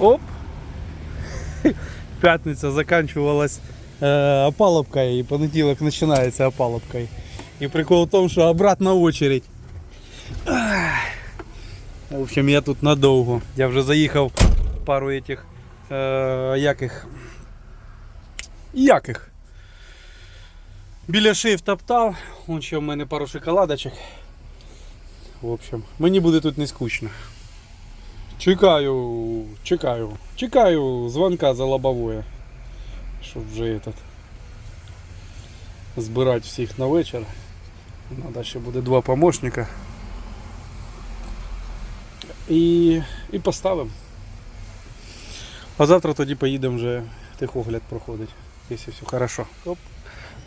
Оп! Пятница заканчивалась э, опалубкой, и понеділок начинается опалубкой. И прикол в том, что обратно очередь. Ах. В общем, я тут надовго. Я вже заїхав пару этих, э, яких, яких. Біля шеї втоптав, вон ще в мене пару шоколадочок. В общем, мені буде тут не скучно. Чекаю, чекаю, чекаю звонка за лобовое. Щоб вже этот збирати всіх на вечір. Надо ще буде два помощника. І, і поставимо. А завтра тоді поїдемо вже техогляд проходить, якщо все хорошо. Оп.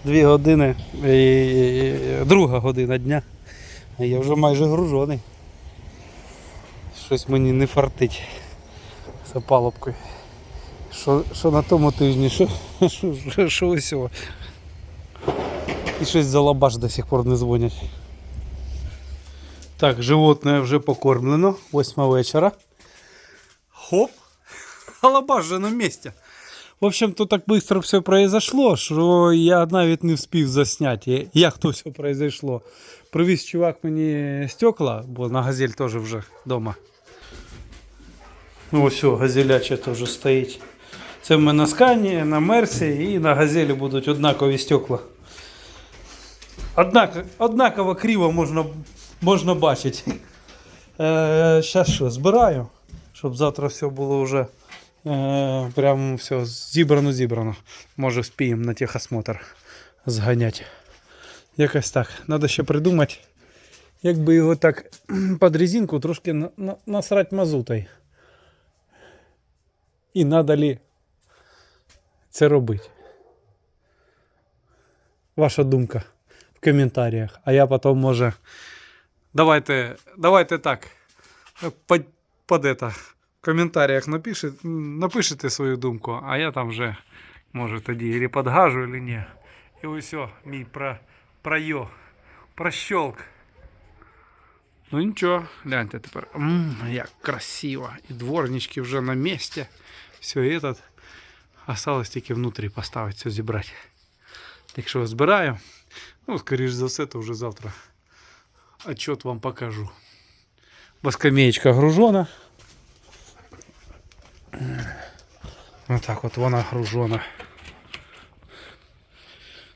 Дві години, і, друга година дня. Я вже майже гружений. Щось мені не фартить з опалубкою. Що, що на тому тижні, що, що, що, усього. І щось за лабаш до сих пор не дзвонять. Так, животне вже покормлено. Восьма вечора. Хоп! А лабаш вже на місці. В общем, то так быстро все произошло, що я навіть не встиг засняти, як то все произошло. Привіз чувак мені стекла, бо на газель теж вже вдома. Ну, ось, газеляче теж стоїть. Це мене на скані, на мерсі і на газелі будуть однакові стекла. Однак, однаково криво можна, можна бачити. Е, Зараз що, збираю, щоб завтра все було вже е, прям все зібрано-зібрано. Може вспіємо на техосмотр зганяти. Якось так. Треба ще придумати, як би його так під резинку трошки на, на, насрати мазутою. І надо ли це робити? Ваша думка в коментарях. А я потім може. Давайте, давайте так. Под, под это, в коментарях напиши, напишите свою думку, а я там вже може тоді или подгажу, или ні. І ось мій про, пройо, прощолк. Ну нічого, гляньте тепер. М, як красиво. І дворнички вже на місці. Все этот. Осталось тільки внутрі поставити, все зібрати. Так що збираю. Ну, скоріш за все, то вже завтра отчет вам покажу. Бо скамеечка гружена. Отак от вона гружена.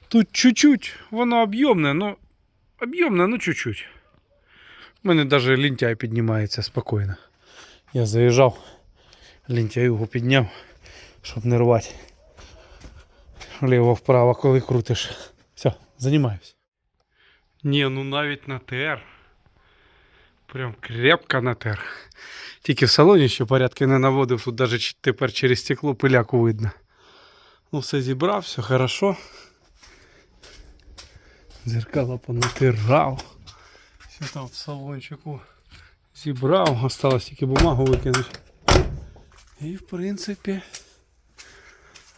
Тут чуть-чуть, воно об'ємне, ну об'ємне, ну чуть-чуть. У мене навіть лінтяй піднімається спокійно. Я заїжджав, лінтяй його підняв, щоб не рвати. Вліво-вправо, коли крутиш. Все, займаюсь. Ні, ну навіть на ТР. Прям крепко на ТР. Тільки в салоні ще порядки не наводив, тут навіть тепер через стекло пиляку видно. Ну, все зібрав, все хорошо. Зеркало понатирав. Все там в салончику зібрав, осталось тільки бумагу викинути. І в принципі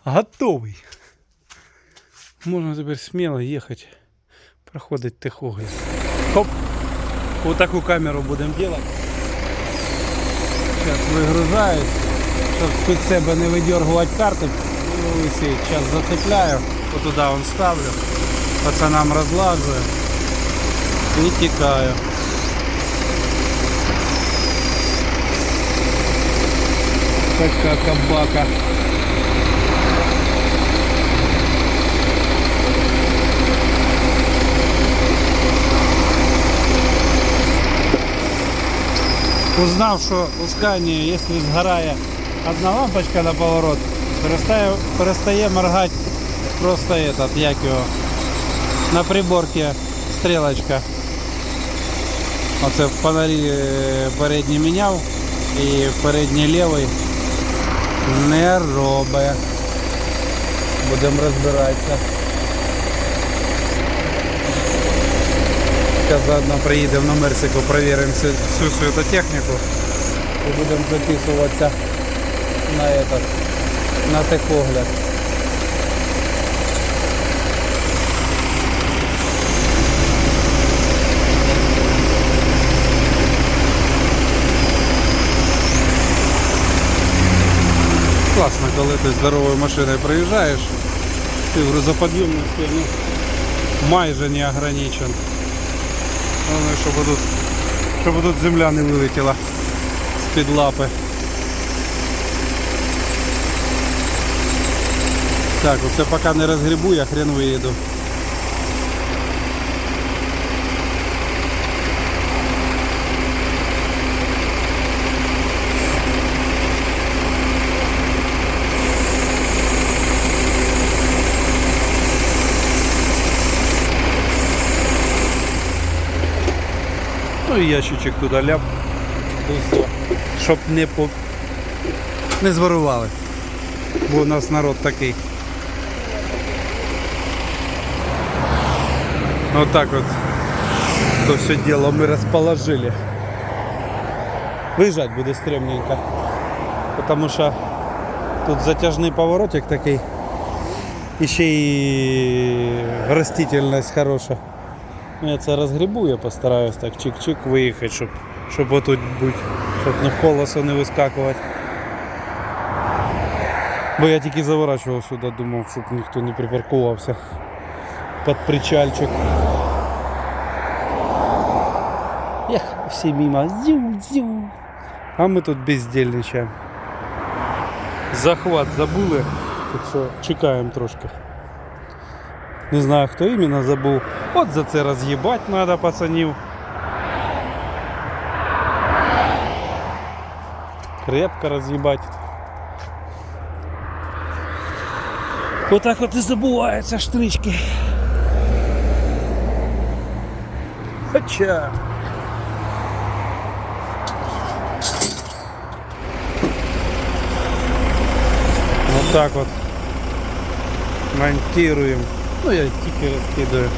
готовий. Можна тепер сміло їхати, проходить техогляд. Хоп! Вот такую камеру будемо делать. Сейчас вигружаюсь, щоб під себе не видергувати карти. Ну, висить. Сейчас зацепляю, вот туда он ставлю, пацанам розлажую і тікаю. Така кабака. Узнав, що у скані, якщо згорає одна лампочка на поворот, перестає, перестає моргати просто этот, як його, на приборці стрілочка. Оце фонарі е, передній міняв і передній лівий не робить. Будемо розбиратися. Зараз заодно приїдемо на Мерсику, перевіримо всю, всю світотехніку і будемо записуватися на этот, на техогляд. Класно, коли ти здоровою машиною приїжджаєш, ти грузоподйомності ну, майже не ограничен. Головне, щоб тут, щоб тут земля не вилетіла з-під лапи. Так, оце поки не розгрібу, я хрен виїду. Ну і ящичок туди ляп. І все. Щоб не по... не зворували. Бо у нас народ такий. Вот так вот то все дело мы расположили. Выезжать буде стрёмненько. Потому що тут затяжний поворотик такий. І ще й растительность хороша. Ну, Я це розгрібу, я постараюсь так чик-чик виїхати, щоб, щоб отут бути, щоб не в колесо не вискакувати. Бо я тільки заворачував сюди, думав, щоб ніхто не припаркувався під причальчик. Ех, всі мимо. Зю-зю. А ми тут бездельничаємо. Захват забули, так що чекаємо трошки. Не знаю, хто іменно забув. От за це роз'їбать треба пацанів. Крепко роз'їбать. Отак от і забуваються штрички. Хоча. Вот так вот монтируем. Ну я тільки розкидаю.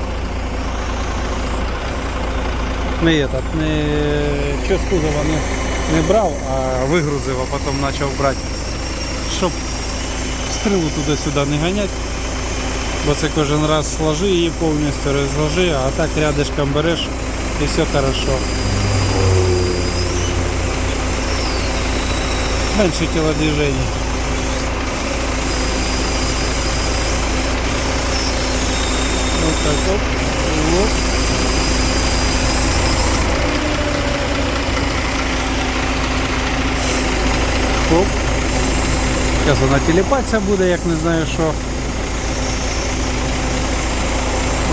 Не этот, не що з кузова не, не брав, а вигрузив, а потім почав брати. Щоб стрілу туди-сюди не ганять. Бо це кожен раз сложи її повністю, розложи, а так рядышком береш і все хорошо. Менше тілодвижений. Так вот. Вот. Оп. Зараз вона тіліпатися буде, як не знаю що.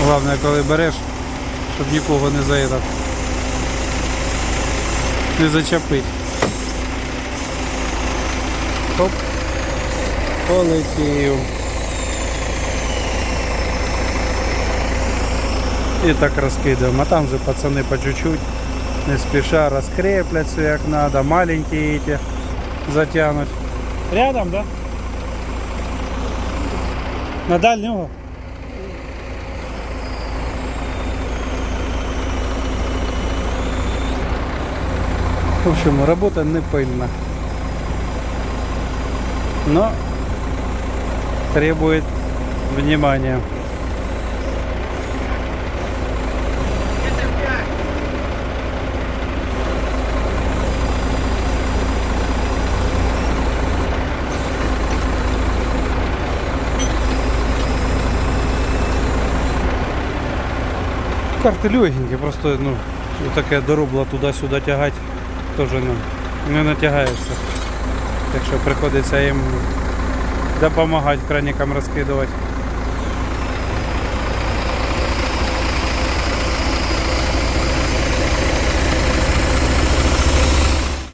Головне, коли береш, щоб нікого не заїдав. Не зачепить. Оп. Полетів. І так розкидаємо. А там же пацани по чуть-чуть, не спіша розкрепляться як надо, маленькі эти затягнуть. Рядом, да? На дальнього? В общем, работа не пыльна. Но требует внимания. Карти легенькі, просто ну, таке доробло туди-сюди тягати, теж ну, не натягаєшся. Так що приходиться їм допомагати краникам розкидувати.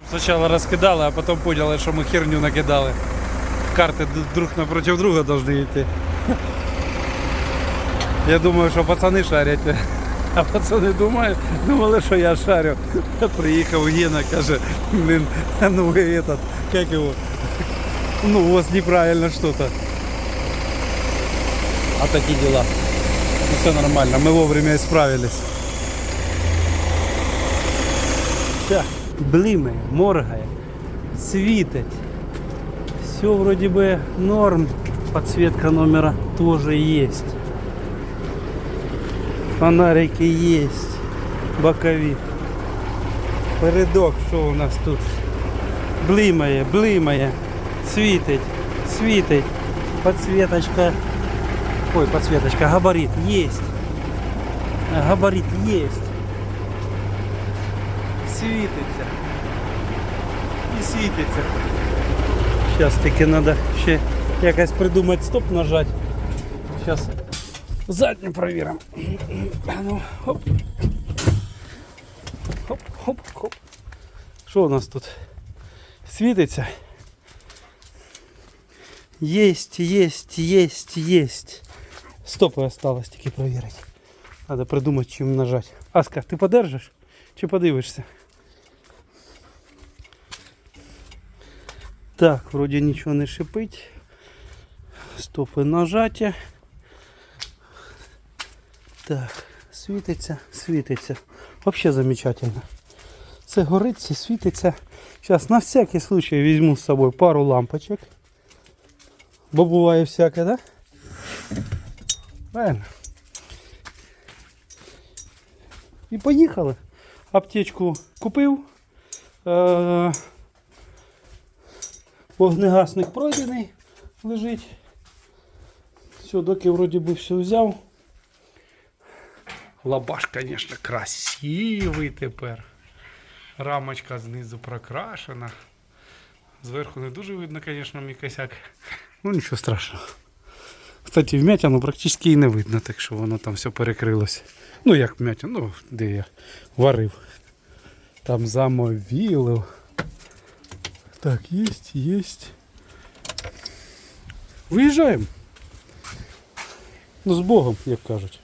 Спочатку розкидали, а потім поняли, що ми херню накидали. Карти друг напротив друга повинні йти. Я думаю, що пацани шарять. А пацани думають, думали, що я шарю. Приїхав Гена, каже, блин, а ну вы этот, как его, ну у вас неправильно что-то. А такие дела. Ну, все нормально, мы вовремя исправились. Так, блимає, моргає, світить. Все вроде бы норм. Подсветка номера тоже есть. Фонарики есть. Бокові. Передок, що у нас тут? Блимає, блимає, світить. світить. Подсветочка. Ой, подсветочка, габарит есть. Габарит есть. Світиться. І світиться. Зараз таки треба ще якось придумати стоп нажати. Зараз задню провіримо. А Ну, хоп. Хоп, хоп, хоп. Що у нас тут? Світиться? Есть, есть, есть, есть. Стопы осталось тільки проверить. Надо придумать, чим нажать. Аска, ти подержиш? Чи подивишся? Так, вроде нічого не шипить. Стопи нажаття. Так, світиться, світиться. Вообще замечательно. Це горить, це світиться. Зараз на всякий случай візьму з собою пару лампочок. Бо буває всяке, да? Правильно. І поїхали. Аптечку купив. Е- Вогнегасник пройдений лежить. Все, доки вроді би все взяв. Лабаш, звісно, красивий тепер. Рамочка знизу прокрашена. Зверху не дуже видно, звісно, мій косяк. Ну нічого страшного. Кстати, вмятину практично і не видно, так що воно там все перекрилося. Ну як вмятину, ну де я варив. Там замовілив. Так, есть, есть. Виїжджаємо. Ну, з Богом, як кажуть.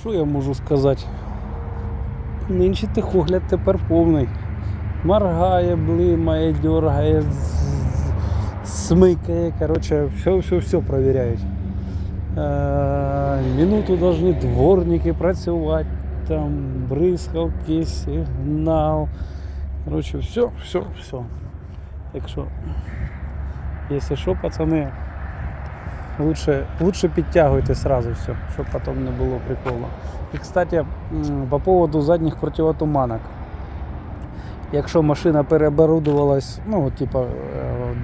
Що я можу сказати? Нинче тихогляд тепер повний. Моргає, блимає, дергає, смикає. Коротше, все, все, все перевіряють. Е, Минуту повинні дворники працювати, там бризкалки, сигнал. Коротше, все, все, все. Так що, якщо що, пацани, лучше, лучше підтягуйте сразу все, щоб потім не було приколу. І, кстати, по поводу задніх противотуманок. Якщо машина переоборудувалась, ну, типа е,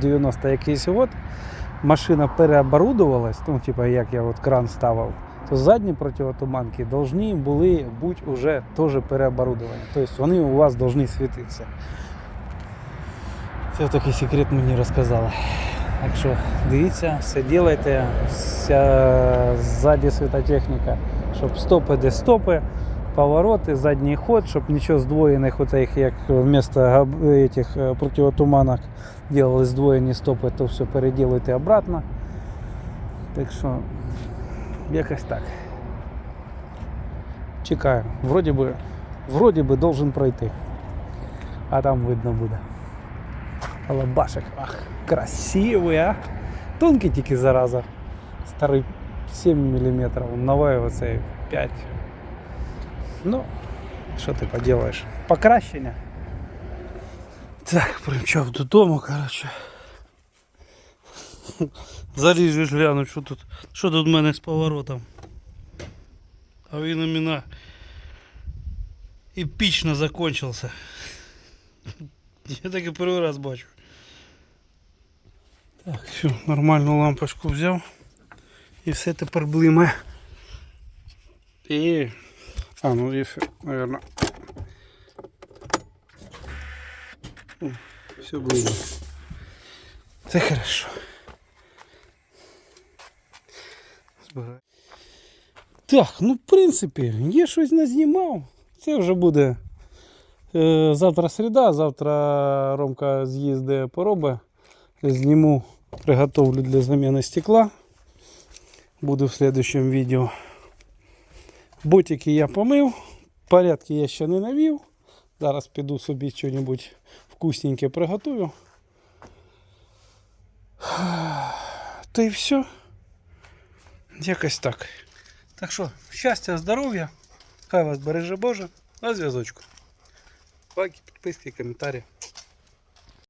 90 якийсь год, машина переоборудувалась, ну, типа як я от кран ставив, то задні противотуманки повинні були бути вже теж переоборудовані. Тобто вони у вас повинні світитися. Це такий секрет мені розказали. Так що дивіться, все ділайте, вся ззаді світотехніка, щоб стопи де стопи, повороти, задній ход, щоб нічого здвоєних, отих, як вместо этих е, противотуманок делали здвоєні стопи, то все переділуйте обратно. Так що якось так. Чекаю. Вроді би, вроді би должен пройти. А там видно буде. Алабашек. Ах, красивый, а. Тонкий тільки зараза. Старий 7 мм, новий оцей 5. Ну, що ти поделаєш? Покращення. Так, примчав додому, коротше. Залізеш гляну, що тут, що тут в мене з поворотом. А він у мене епічно закончився. Я так і перший раз бачу. Так, все, нормальну лампочку взяв. І все тепер блиме. І... А, ну і все, наверное. Все блиме. Це хорошо. Так, ну в принципі, є щось назнімав. Це вже буде Е, Завтра середа, завтра Ромка з'їзде пороби. Зніму, приготовлю для заміни стекла. Буду в следующем відео. Ботики я помив, порядки я ще не навів. Зараз піду собі щось вкусненьке приготую. Та й все. Якось так. Так що, щастя, здоров'я. Хай вас береже Боже. На зв'язочку. Лайки, підписки, коментарі.